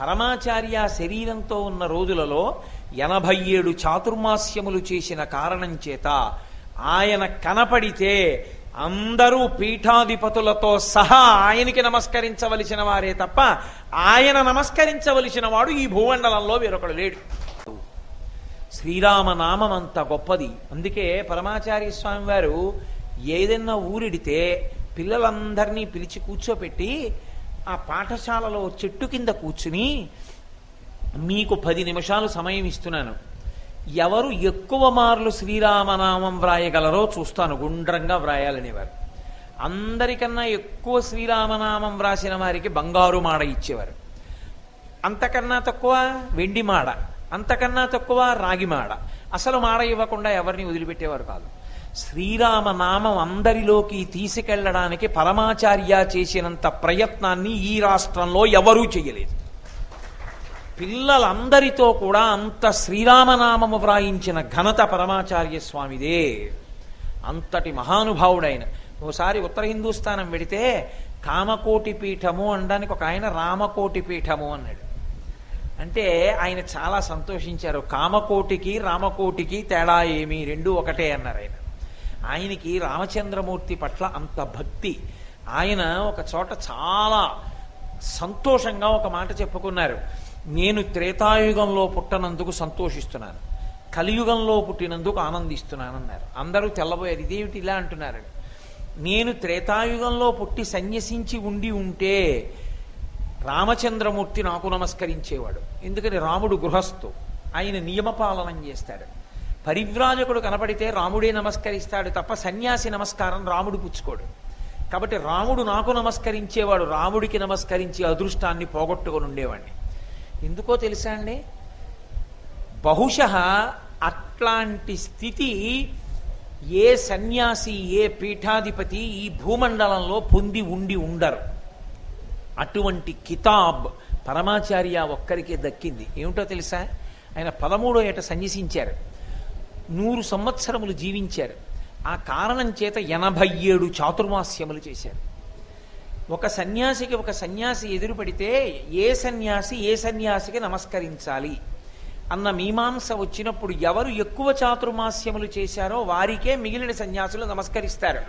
పరమాచార్య శరీరంతో ఉన్న రోజులలో ఎనభై ఏడు చాతుర్మాస్యములు చేసిన కారణం చేత ఆయన కనపడితే అందరూ పీఠాధిపతులతో సహా ఆయనకి నమస్కరించవలసిన వారే తప్ప ఆయన నమస్కరించవలసిన వాడు ఈ భూమండలంలో వేరొకడు లేడు. శ్రీరామనామం అంత గొప్పది. అందుకే పరమాచార్య స్వామి వారు ఏదైనా ఊరిడితే పిల్లలందరినీ పిలిచి కూర్చోపెట్టి ఆ పాఠశాలలో చెట్టు కింద కూర్చుని మీకు పది నిమిషాలు సమయం ఇస్తున్నాను. ఎవరు ఎక్కువ మార్లు శ్రీరామనామం వ్రాయగలరో చూస్తాను. గుండ్రంగా వ్రాయాలనేవారు. అందరికన్నా ఎక్కువ శ్రీరామనామం వ్రాసిన వారికి బంగారు మాడ ఇచ్చేవారు. అంతకన్నా తక్కువ వెండి మాడ అంతకన్నా తక్కువ రాగి మాడ. అసలు మాడ ఇవ్వకుండా ఎవరిని వదిలిపెట్టేవారు కాదు. శ్రీరామనామం అందరిలోకి తీసుకెళ్ళడానికి పరమాచార్య చేసినంత ప్రయత్నాన్ని ఈ రాష్ట్రంలో ఎవరూ చేయలేదు. పిల్లలందరితో కూడా అంత శ్రీరామనామము వ్రాయించిన ఘనత పరమాచార్య స్వామిదే. అంతటి మహానుభావుడైన. ఓసారి ఉత్తర హిందూస్థానం పెడితే కామకోటి పీఠము అనడానికి ఒక ఆయన రామకోటి పీఠము అన్నాడు. అంటే ఆయన చాలా సంతోషించారు. కామకోటికి రామకోటికి తేడా ఏమి? రెండు ఒకటే అన్నారు ఆయన. ఆయనకి రామచంద్రమూర్తి పట్ల అంత భక్తి. ఆయన ఒక చోట చాలా సంతోషంగా ఒక మాట చెప్పుకున్నారు. నేను త్రేతాయుగంలో పుట్టనందుకు సంతోషిస్తున్నాను. కలియుగంలో పుట్టినందుకు ఆనందిస్తున్నాను అన్నారు అందరూ తెల్లబోయారు. ఇదేమిటి ఇలా అంటున్నారు? నేను త్రేతాయుగంలో పుట్టి సన్యసించి ఉండి ఉంటే రామచంద్రమూర్తి నాకు నమస్కరించేవాడు. ఎందుకని? రాముడు గృహస్థు. ఆయన నియమపాలనం చేస్తాడు. పరివ్రాజకుడు కనపడితే రాముడే నమస్కరిస్తాడు తప్ప సన్యాసి నమస్కారం రాముడు పుచ్చుకోడు. కాబట్టి రాముడు నాకు నమస్కరించేవాడు రాముడికి నమస్కరించే అదృష్టాన్ని పోగొట్టుకొని ఉండేవాడిని. ఎందుకో తెలుసా అండి? బహుశ అట్లాంటి స్థితి ఏ సన్యాసి ఏ పీఠాధిపతి ఈ భూమండలంలో పొంది ఉండి ఉండరు. అటువంటి కితాబ్ పరమాచార్య ఒక్కరికే దక్కింది. ఏమిటో తెలుసా? ఆయన పదమూడో ఏట సన్యసించారు. నూరు సంవత్సరములు జీవించారు. ఆ కారణం చేత ఎనభై ఏడు చాతుర్మాస్యములు చేశారు. ఒక సన్యాసికి ఒక సన్యాసి ఎదురుపడితే ఏ సన్యాసి ఏ సన్యాసికి నమస్కరించాలి అన్న మీమాంస వచ్చినప్పుడు ఎవరు ఎక్కువ చాతుర్మాస్యములు చేశారో వారికే మిగిలిన సన్యాసులు నమస్కరిస్తారు.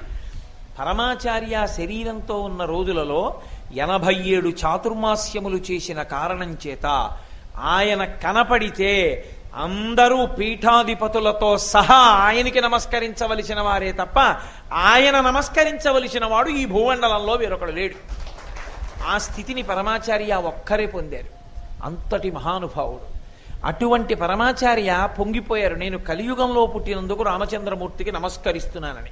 పరమాచార్య శరీరంతో ఉన్న రోజులలో ఎనభై ఏడు చాతుర్మాస్యములు చేసిన కారణం చేత ఆయన కనపడితే అందరూ పీఠాధిపతులతో సహా ఆయనకి నమస్కరించవలసిన వారే తప్ప ఆయన నమస్కరించవలసిన వాడు ఈ భూమండలంలో వేరొకడు లేడు. ఆ స్థితిని పరమాచార్య ఒక్కరే పొందారు. అంతటి మహానుభావుడు. అటువంటి పరమాచార్య పొంగిపోయారు. నేను కలియుగంలో పుట్టినందుకు రామచంద్రమూర్తికి నమస్కరిస్తున్నానని.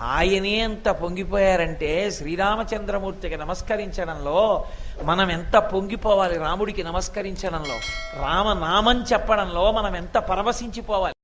ఆయనే అంత పొంగిపోయారంటే శ్రీరామచంద్రమూర్తికి నమస్కరించడంలో మనం ఎంత పొంగిపోవాలి రాముడికి నమస్కరించడంలో రామనామం చెప్పడంలో మనం ఎంత పరవశించిపోవాలి?